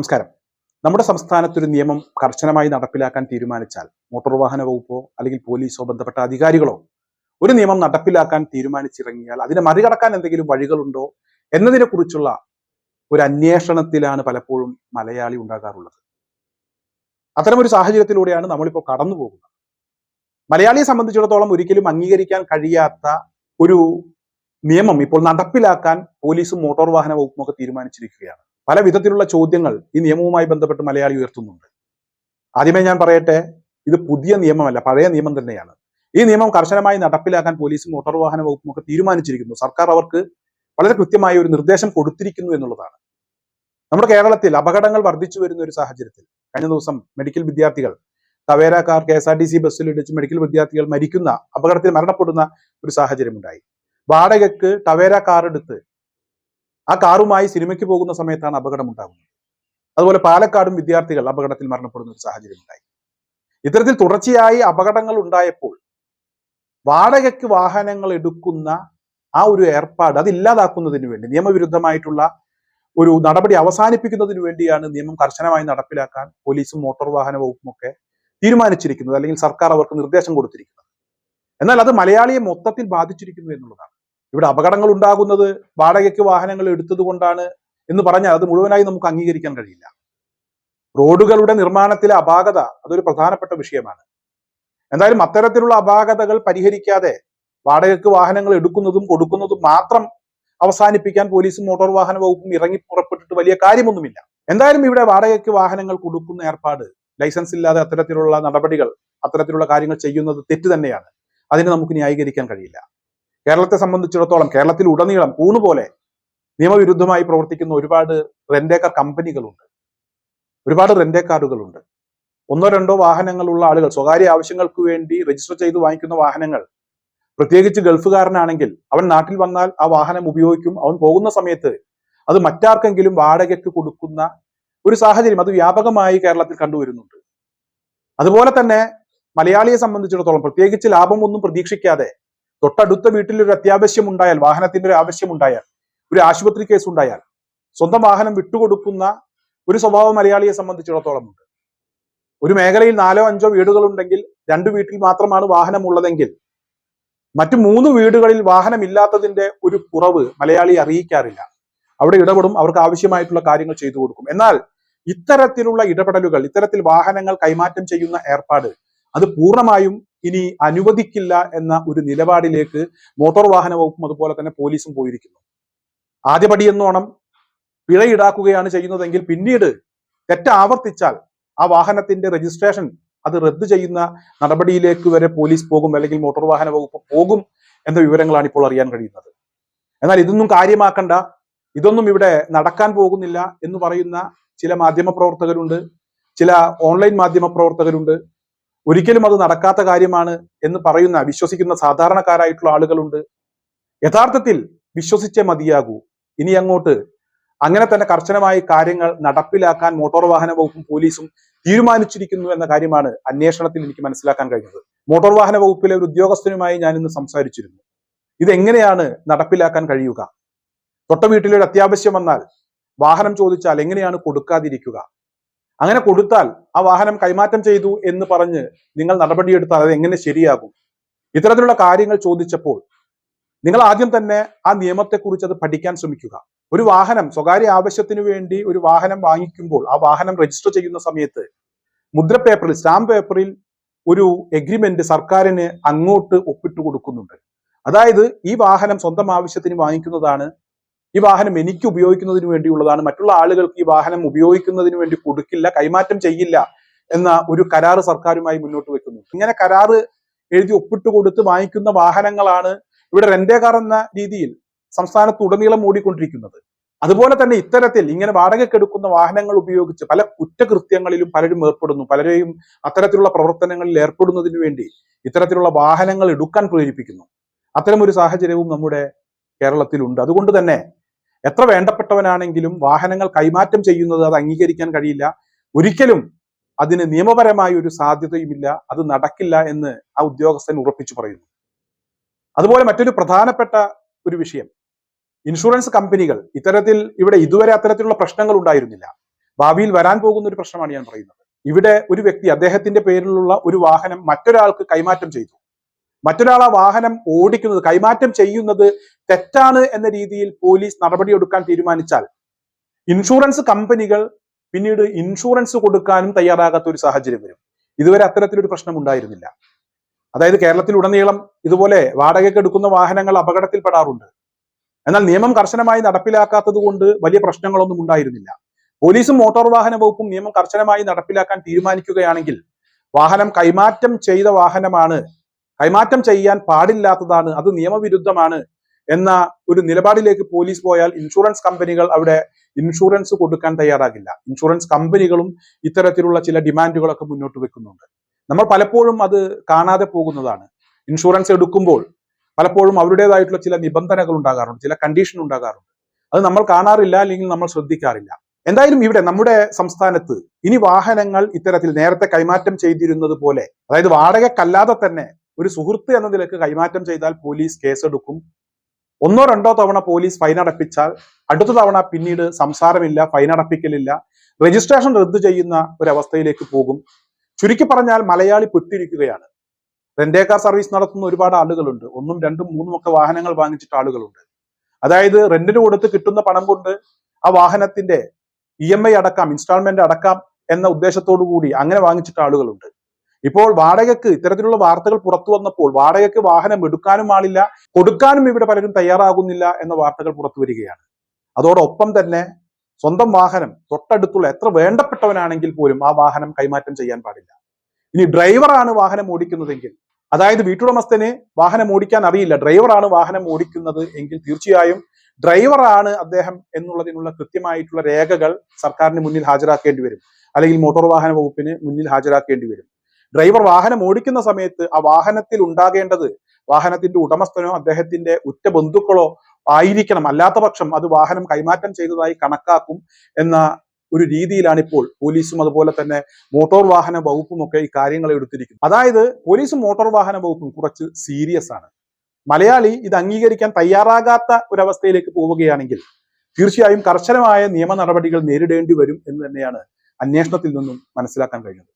നമസ്കാരം. നമ്മുടെ സംസ്ഥാനത്ത് ഒരു നിയമം കർശനമായി നടപ്പിലാക്കാൻ തീരുമാനിച്ചാൽ മോട്ടോർ വാഹന വകുപ്പോ അല്ലെങ്കിൽ പോലീസോ ബന്ധപ്പെട്ട അധികാരികളോ ഒരു നിയമം നടപ്പിലാക്കാൻ തീരുമാനിച്ചിറങ്ങിയാൽ അതിനെ മറികടക്കാൻ എന്തെങ്കിലും വഴികളുണ്ടോ എന്നതിനെ കുറിച്ചുള്ള ഒരു അന്വേഷണത്തിലാണ് പലപ്പോഴും മലയാളി ഉണ്ടാകാറുള്ളത്. അത്തരമൊരു സാഹചര്യത്തിലൂടെയാണ് നമ്മളിപ്പോൾ കടന്നു പോകുന്നത്. മലയാളിയെ സംബന്ധിച്ചിടത്തോളം ഒരിക്കലും അംഗീകരിക്കാൻ കഴിയാത്ത ഒരു നിയമം ഇപ്പോൾ നടപ്പിലാക്കാൻ പോലീസും മോട്ടോർ വാഹന വകുപ്പും ഒക്കെ തീരുമാനിച്ചിരിക്കുകയാണ്. പല വിധത്തിലുള്ള ചോദ്യങ്ങൾ ഈ നിയമവുമായി ബന്ധപ്പെട്ട് മലയാളി ഉയർത്തുന്നുണ്ട്. ആദ്യമേ ഞാൻ പറയട്ടെ ഇത് പുതിയ നിയമമല്ല പഴയ നിയമം തന്നെയാണ്. ഈ നിയമം കർശനമായി നടപ്പിലാക്കാൻ പോലീസും മോട്ടോർ വാഹന വകുപ്പും ഒക്കെ തീരുമാനിച്ചിരിക്കുന്നു. സർക്കാർ അവർക്ക് വളരെ കൃത്യമായ ഒരു നിർദ്ദേശം കൊടുത്തിരിക്കുന്നു എന്നുള്ളതാണ്. നമ്മുടെ കേരളത്തിൽ അപകടങ്ങൾ വർദ്ധിച്ചു വരുന്ന ഒരു സാഹചര്യത്തിൽ കഴിഞ്ഞ ദിവസം മെഡിക്കൽ വിദ്യാർത്ഥികൾ Tavera car K S R T C ബസ്സിൽ ഇടിച്ച് മെഡിക്കൽ വിദ്യാർത്ഥികൾ മരിക്കുന്ന അപകടത്തിൽ മരണപ്പെടുന്ന ഒരു സാഹചര്യം ഉണ്ടായി വാടകയ്ക്ക് ടവേര കാർ എടുത്ത് ആ കാറുമായി സിനിമയ്ക്ക് പോകുന്ന സമയത്താണ് അപകടം ഉണ്ടാകുന്നത്. അതുപോലെ പാലക്കാടും വിദ്യാർത്ഥികൾ അപകടത്തിൽ മരണപ്പെടുന്ന ഒരു സാഹചര്യം ഉണ്ടായി. ഇത്തരത്തിൽ തുടർച്ചയായി അപകടങ്ങൾ ഉണ്ടായപ്പോൾ വാടകയ്ക്ക് വാഹനങ്ങൾ എടുക്കുന്ന ആ ഒരു ഏർപ്പാട് അത് ഇല്ലാതാക്കുന്നതിന് വേണ്ടി നിയമവിരുദ്ധമായിട്ടുള്ള ഒരു നടപടി അവസാനിപ്പിക്കുന്നതിന് വേണ്ടിയാണ് നിയമം കർശനമായി നടപ്പിലാക്കാൻ പോലീസും മോട്ടോർ വാഹന വകുപ്പും ഒക്കെ തീരുമാനിച്ചിരിക്കുന്നത് അല്ലെങ്കിൽ സർക്കാർ അവർക്ക് നിർദ്ദേശം കൊടുത്തിരിക്കുന്നത്. എന്നാൽ അത് മലയാളിയെ മൊത്തത്തിൽ ബാധിച്ചിരിക്കുന്നു എന്നുള്ളതാണ്. ഇവിടെ അപകടങ്ങൾ ഉണ്ടാകുന്നത് വാടകയ്ക്ക് വാഹനങ്ങൾ എടുത്തത് കൊണ്ടാണ് എന്ന് പറഞ്ഞാൽ അത് മുഴുവനായി നമുക്ക് അംഗീകരിക്കാൻ കഴിയില്ല. റോഡുകളുടെ നിർമ്മാണത്തിലെ അപാകത അതൊരു പ്രധാനപ്പെട്ട വിഷയമാണ്. എന്തായാലും അത്തരത്തിലുള്ള അപാകതകൾ പരിഹരിക്കാതെ വാടകയ്ക്ക് വാഹനങ്ങൾ എടുക്കുന്നതും കൊടുക്കുന്നതും മാത്രം അവസാനിപ്പിക്കാൻ പോലീസും മോട്ടോർ വാഹന വകുപ്പും ഇറങ്ങി പുറപ്പെട്ടിട്ട് വലിയ കാര്യമൊന്നുമില്ല. എന്തായാലും ഇവിടെ വാടകയ്ക്ക് വാഹനങ്ങൾ കൊടുക്കുന്ന ഏർപ്പാട് ലൈസൻസ് ഇല്ലാതെ അത്തരത്തിലുള്ള നടപടികൾ അത്തരത്തിലുള്ള കാര്യങ്ങൾ ചെയ്യുന്നത് തെറ്റ് തന്നെയാണ്. അതിനെ നമുക്ക് ന്യായീകരിക്കാൻ കഴിയില്ല. കേരളത്തെ സംബന്ധിച്ചിടത്തോളം കേരളത്തിൽ ഉടനീളം ഊണുപോലെ നിയമവിരുദ്ധമായി പ്രവർത്തിക്കുന്ന ഒരുപാട് റെന്റേക്കർ കമ്പനികളുണ്ട് ഒരുപാട് റെന്റേക്കാറുകളുണ്ട് ഒന്നോ രണ്ടോ വാഹനങ്ങളുള്ള ആളുകൾ സ്വകാര്യ ആവശ്യങ്ങൾക്ക് വേണ്ടി രജിസ്റ്റർ ചെയ്ത് വാങ്ങിക്കുന്ന വാഹനങ്ങൾ പ്രത്യേകിച്ച് ഗൾഫുകാരനാണെങ്കിൽ അവൻ നാട്ടിൽ വന്നാൽ ആ വാഹനം ഉപയോഗിക്കും. അവൻ പോകുന്ന സമയത്ത് അത് മറ്റാർക്കെങ്കിലും വാടകയ്ക്ക് കൊടുക്കുന്ന ഒരു സാഹചര്യം അത് വ്യാപകമായി കേരളത്തിൽ കണ്ടുവരുന്നുണ്ട്. അതുപോലെ തന്നെ മലയാളിയെ സംബന്ധിച്ചിടത്തോളം പ്രത്യേകിച്ച് ലാഭമൊന്നും പ്രതീക്ഷിക്കാതെ തൊട്ടടുത്ത വീട്ടിൽ ഒരു അത്യാവശ്യം ഉണ്ടായാൽ വാഹനത്തിന്റെ ഒരു ആവശ്യം ഉണ്ടായാൽ ഒരു ആശുപത്രി കേസ് ഉണ്ടായാൽ സ്വന്തം വാഹനം വിട്ടുകൊടുക്കുന്ന ഒരു സ്വഭാവം മലയാളിയെ സംബന്ധിച്ചിടത്തോളം ഉണ്ട്. ഒരു മേഖലയിൽ നാലോ അഞ്ചോ വീടുകൾ ഉണ്ടെങ്കിൽ രണ്ട് വീട്ടിൽ മാത്രമാണ് വാഹനം ഉള്ളതെങ്കിൽ മറ്റു മൂന്ന് വീടുകളിൽ വാഹനമില്ലാത്തതിന്റെ ഒരു കുറവ് മലയാളി അറിയിക്കാറില്ല. അവിടെ ഇടപെടും അവർക്ക് ആവശ്യമായിട്ടുള്ള കാര്യങ്ങൾ ചെയ്തു കൊടുക്കും. എന്നാൽ ഇത്തരത്തിലുള്ള ഇടപെടലുകൾ ഇത്തരത്തിൽ വാഹനങ്ങൾ കൈമാറ്റം ചെയ്യുന്ന ഏർപ്പാട് അത് പൂർണമായും ഇനി അനുവദിക്കില്ല എന്ന ഒരു നിലപാടിലേക്ക് മോട്ടോർ വാഹന വകുപ്പും അതുപോലെ തന്നെ പോലീസും പോയിരിക്കുന്നു. ആദ്യപടി എന്നോണം പിഴ ഈടാക്കുകയാണ് ചെയ്യുന്നതെങ്കിൽ പിന്നീട് തെറ്റ് ആവർത്തിച്ചാൽ ആ വാഹനത്തിന്റെ രജിസ്ട്രേഷൻ അത് റദ്ദ് ചെയ്യുന്ന നടപടിയിലേക്ക് വരെ പോലീസ് പോകും അല്ലെങ്കിൽ മോട്ടോർ വാഹന വകുപ്പ് പോകും എന്ന വിവരങ്ങളാണ് ഇപ്പോൾ അറിയാൻ കഴിയുന്നത്. എന്നാൽ ഇതൊന്നും കാര്യമാക്കണ്ട. ഇതൊന്നും ഇവിടെ നടക്കാൻ പോകുന്നില്ല എന്ന് പറയുന്ന ചില മാധ്യമ പ്രവർത്തകരുണ്ട് ചില ഓൺലൈൻ മാധ്യമ പ്രവർത്തകരുണ്ട് ഒരിക്കലും അത് നടക്കാത്ത കാര്യമാണ് എന്ന് പറയുന്ന വിശ്വസിക്കുന്ന സാധാരണക്കാരായിട്ടുള്ള ആളുകളുണ്ട്. യഥാർത്ഥത്തിൽ വിശ്വസിച്ചേ മതിയാകൂ. ഇനി അങ്ങോട്ട് അങ്ങനെ തന്നെ കർശനമായി കാര്യങ്ങൾ നടപ്പിലാക്കാൻ മോട്ടോർ വാഹന വകുപ്പും പോലീസും തീരുമാനിച്ചിരിക്കുന്നു എന്ന കാര്യമാണ് അന്വേഷണത്തിൽ എനിക്ക് മനസ്സിലാക്കാൻ കഴിഞ്ഞത്. മോട്ടോർ വാഹന വകുപ്പിലെ ഒരു ഉദ്യോഗസ്ഥനുമായി ഞാൻ ഇന്ന് സംസാരിച്ചിരുന്നു. ഇതെങ്ങനെയാണ് നടപ്പിലാക്കാൻ കഴിയുക? തൊട്ട വീട്ടിലൊരു അത്യാവശ്യം വന്നാൽ വാഹനം ചോദിച്ചാൽ എങ്ങനെയാണ് കൊടുക്കാതിരിക്കുക? അങ്ങനെ കൊടുത്താൽ ആ വാഹനം കൈമാറ്റം ചെയ്തു എന്ന് പറഞ്ഞ് നിങ്ങൾ നടപടിയെടുത്താൽ അത് എങ്ങനെ ശരിയാകും? ഇത്തരത്തിലുള്ള കാര്യങ്ങൾ ചോദിച്ചപ്പോൾ നിങ്ങൾ ആദ്യം തന്നെ ആ നിയമത്തെക്കുറിച്ച് അത് പഠിക്കാൻ ശ്രമിക്കുക. ഒരു വാഹനം സ്വകാര്യ ആവശ്യത്തിന് വേണ്ടി ഒരു വാഹനം വാങ്ങിക്കുമ്പോൾ ആ വാഹനം രജിസ്റ്റർ ചെയ്യുന്ന സമയത്ത് മുദ്ര പേപ്പറിൽ സ്റ്റാമ്പ് പേപ്പറിൽ ഒരു എഗ്രിമെന്റ് സർക്കാരിന് അങ്ങോട്ട് ഒപ്പിട്ട് കൊടുക്കുന്നുണ്ട് അതായത് ഈ വാഹനം സ്വന്തം ആവശ്യത്തിന് വാങ്ങിക്കുന്നതാണ് ഈ വാഹനം എനിക്ക് ഉപയോഗിക്കുന്നതിന് വേണ്ടിയുള്ളതാണ്. മറ്റുള്ള ആളുകൾക്ക് ഈ വാഹനം ഉപയോഗിക്കുന്നതിന് വേണ്ടി കൊടുക്കില്ല കൈമാറ്റം ചെയ്യില്ല എന്ന ഒരു കരാറ് സർക്കാരുമായി മുന്നോട്ട് വെക്കുന്നു. ഇങ്ങനെ കരാറ് എഴുതി ഒപ്പിട്ട് കൊടുത്ത് വാങ്ങിക്കുന്ന വാഹനങ്ങളാണ് ഇവിടെ റെന്റേ കാർ എന്ന രീതിയിൽ സംസ്ഥാനത്ത് ഉടനീളം ഓടിക്കൊണ്ടിരിക്കുന്നത്. അതുപോലെ തന്നെ ഇത്തരത്തിൽ ഇങ്ങനെ വാടകയ്ക്കെടുക്കുന്ന വാഹനങ്ങൾ ഉപയോഗിച്ച് പല കുറ്റകൃത്യങ്ങളിലും പലരും ഏർപ്പെടുന്നു. പലരെയും അത്തരത്തിലുള്ള പ്രവർത്തനങ്ങളിൽ ഏർപ്പെടുന്നതിന് വേണ്ടി ഇത്തരത്തിലുള്ള വാഹനങ്ങൾ എടുക്കാൻ പ്രേരിപ്പിക്കുന്നു. അത്തരമൊരു സാഹചര്യവും നമ്മുടെ കേരളത്തിലുണ്ട്. അതുകൊണ്ട് തന്നെ എത്ര വേണ്ടപ്പെട്ടവനാണെങ്കിലും വാഹനങ്ങൾ കൈമാറ്റം ചെയ്യുന്നത് അത് അംഗീകരിക്കാൻ കഴിയില്ല. ഒരിക്കലും അതിന് നിയമപരമായ ഒരു സാധ്യതയുമില്ല. അത് നടക്കില്ല എന്ന് ആ ഉദ്യോഗസ്ഥൻ ഉറപ്പിച്ചു പറയുന്നു. അതുപോലെ മറ്റൊരു പ്രധാനപ്പെട്ട ഒരു വിഷയം. ഇൻഷുറൻസ് കമ്പനികൾ ഇത്തരത്തിൽ ഇവിടെ ഇതുവരെ അത്തരത്തിലുള്ള പ്രശ്നങ്ങൾ ഉണ്ടായിരുന്നില്ല. ഭാവിയിൽ വരാൻ പോകുന്ന ഒരു പ്രശ്നമാണ് ഞാൻ പറയുന്നത്. ഇവിടെ ഒരു വ്യക്തി അദ്ദേഹത്തിന്റെ പേരിലുള്ള ഒരു വാഹനം മറ്റൊരാൾക്ക് കൈമാറ്റം ചെയ്തു. മറ്റൊരാൾ ആ വാഹനം ഓടിക്കുന്നത് കൈമാറ്റം ചെയ്യുന്നത് തെറ്റാണ് എന്ന രീതിയിൽ പോലീസ് നടപടിയെടുക്കാൻ തീരുമാനിച്ചാൽ ഇൻഷുറൻസ് കമ്പനികൾ പിന്നീട് ഇൻഷുറൻസ് കൊടുക്കാനും തയ്യാറാകാത്ത ഒരു സാഹചര്യം വരും. ഇതുവരെ അത്തരത്തിലൊരു പ്രശ്നം ഉണ്ടായിരുന്നില്ല. അതായത് കേരളത്തിൽ കേരളത്തിലുടനീളം ഇതുപോലെ വാടകയ്ക്ക് എടുക്കുന്ന വാഹനങ്ങൾ അപകടത്തിൽപ്പെടാറുണ്ട്. എന്നാൽ നിയമം കർശനമായി നടപ്പിലാക്കാത്തത് കൊണ്ട് വലിയ പ്രശ്നങ്ങളൊന്നും ഉണ്ടായിരുന്നില്ല. പോലീസും മോട്ടോർ വാഹന വകുപ്പും നിയമം കർശനമായി നടപ്പിലാക്കാൻ തീരുമാനിക്കുകയാണെങ്കിൽ വാഹനം കൈമാറ്റം ചെയ്ത വാഹനമാണ് കൈമാറ്റം ചെയ്യാൻ പാടില്ലാത്തതാണ് അത് നിയമവിരുദ്ധമാണ് എന്ന ഒരു നിലപാടിലേക്ക് പോലീസ് പോയാൽ ഇൻഷുറൻസ് കമ്പനികൾ അവിടെ ഇൻഷുറൻസ് കൊടുക്കാൻ തയ്യാറാകില്ല. ഇൻഷുറൻസ് കമ്പനികളും ഇത്തരത്തിലുള്ള ചില ഡിമാൻഡുകളൊക്കെ മുന്നോട്ട് വെക്കുന്നുണ്ട്. നമ്മൾ പലപ്പോഴും അത് കാണാതെ പോകുന്നതാണ്. ഇൻഷുറൻസ് എടുക്കുമ്പോൾ പലപ്പോഴും അവരുടേതായിട്ടുള്ള ചില നിബന്ധനകൾ ഉണ്ടാകാറുണ്ട് ചില കണ്ടീഷൻ ഉണ്ടാകാറുണ്ട്. അത് നമ്മൾ കാണാറില്ല അല്ലെങ്കിൽ നമ്മൾ ശ്രദ്ധിക്കാറില്ല. എന്തായാലും ഇവിടെ നമ്മുടെ സംസ്ഥാനത്ത് ഇനി വാഹനങ്ങൾ ഇത്തരത്തിൽ നേരത്തെ കൈമാറ്റം ചെയ്തിരുന്നത് പോലെ അതായത് വാടകക്കല്ലാതെ തന്നെ ഒരു സുഹൃത്ത് എന്ന നിലയ്ക്ക് കൈമാറ്റം ചെയ്താൽ പോലീസ് കേസെടുക്കും. ഒന്നോ രണ്ടോ തവണ പോലീസ് ഫൈൻ അടപ്പിച്ചാൽ അടുത്ത തവണ പിന്നീട് സംസാരമില്ല ഫൈൻ അടപ്പിക്കലില്ല രജിസ്ട്രേഷൻ റദ്ദു ചെയ്യുന്ന ഒരവസ്ഥയിലേക്ക് പോകും. ചുരുക്കി പറഞ്ഞാൽ മലയാളി പെട്ടിരിക്കുകയാണ്. റെന്റേ കാർ സർവീസ് നടത്തുന്ന ഒരുപാട് ആളുകളുണ്ട്. ഒന്നും രണ്ടും മൂന്നും ഒക്കെ വാഹനങ്ങൾ വാങ്ങിച്ചിട്ട് ആളുകളുണ്ട്. അതായത് റെന്റിന് കൊടുത്ത് കിട്ടുന്ന പണം കൊണ്ട് ആ വാഹനത്തിന്റെ ഇ എം ഐ അടക്കാം ഇൻസ്റ്റാൾമെന്റ് അടക്കാം എന്ന ഉദ്ദേശത്തോടു കൂടി അങ്ങനെ വാങ്ങിച്ചിട്ട് ആളുകളുണ്ട്. ഇപ്പോൾ വാടകയ്ക്ക് ഇത്തരത്തിലുള്ള വാർത്തകൾ പുറത്തു വന്നപ്പോൾ വാടകയ്ക്ക് വാഹനം എടുക്കാനും ആളില്ല കൊടുക്കാനും ഇവിടെ പലരും തയ്യാറാകുന്നില്ല എന്ന വാർത്തകൾ പുറത്തു വരികയാണ്. അതോടൊപ്പം തന്നെ സ്വന്തം വാഹനം തൊട്ടടുത്തുള്ള എത്ര വേണ്ടപ്പെട്ടവനാണെങ്കിൽ പോലും ആ വാഹനം കൈമാറ്റം ചെയ്യാൻ പാടില്ല. ഇനി ഡ്രൈവറാണ് വാഹനം ഓടിക്കുന്നതെങ്കിൽ അതായത് വീട്ടുടമസ്ഥന് വാഹനം ഓടിക്കാൻ അറിയില്ല ഡ്രൈവറാണ് വാഹനം ഓടിക്കുന്നത് എങ്കിൽ തീർച്ചയായും ഡ്രൈവറാണ് അദ്ദേഹം എന്നുള്ളതിനുള്ള കൃത്യമായിട്ടുള്ള രേഖകൾ സർക്കാരിന് മുന്നിൽ ഹാജരാക്കേണ്ടി വരും. അല്ലെങ്കിൽ മോട്ടോർ വാഹന വകുപ്പിന് മുന്നിൽ ഹാജരാക്കേണ്ടി വരും. ഡ്രൈവർ വാഹനം ഓടിക്കുന്ന സമയത്ത് ആ വാഹനത്തിൽ ഉണ്ടാകേണ്ടത് വാഹനത്തിന്റെ ഉടമസ്ഥനോ അദ്ദേഹത്തിന്റെ ഉറ്റ ബന്ധുക്കളോ ആയിരിക്കണം. അല്ലാത്ത പക്ഷം അത് വാഹനം കൈമാറ്റം ചെയ്തതായി കണക്കാക്കും എന്ന ഒരു രീതിയിലാണ് ഇപ്പോൾ പോലീസും അതുപോലെ തന്നെ മോട്ടോർ വാഹന വകുപ്പും ഒക്കെ ഈ കാര്യങ്ങൾ എടുത്തിരിക്കുന്നത്. അതായത് പോലീസും മോട്ടോർ വാഹന വകുപ്പും കുറച്ച് സീരിയസ് ആണ്. മലയാളി ഇത് അംഗീകരിക്കാൻ തയ്യാറാകാത്ത ഒരവസ്ഥയിലേക്ക് പോവുകയാണെങ്കിൽ തീർച്ചയായും കർശനമായ നിയമ നടപടികൾ നേരിടേണ്ടി വരും എന്ന് തന്നെയാണ് അന്വേഷണത്തിൽ നിന്നും മനസ്സിലാക്കാൻ കഴിയുന്നത്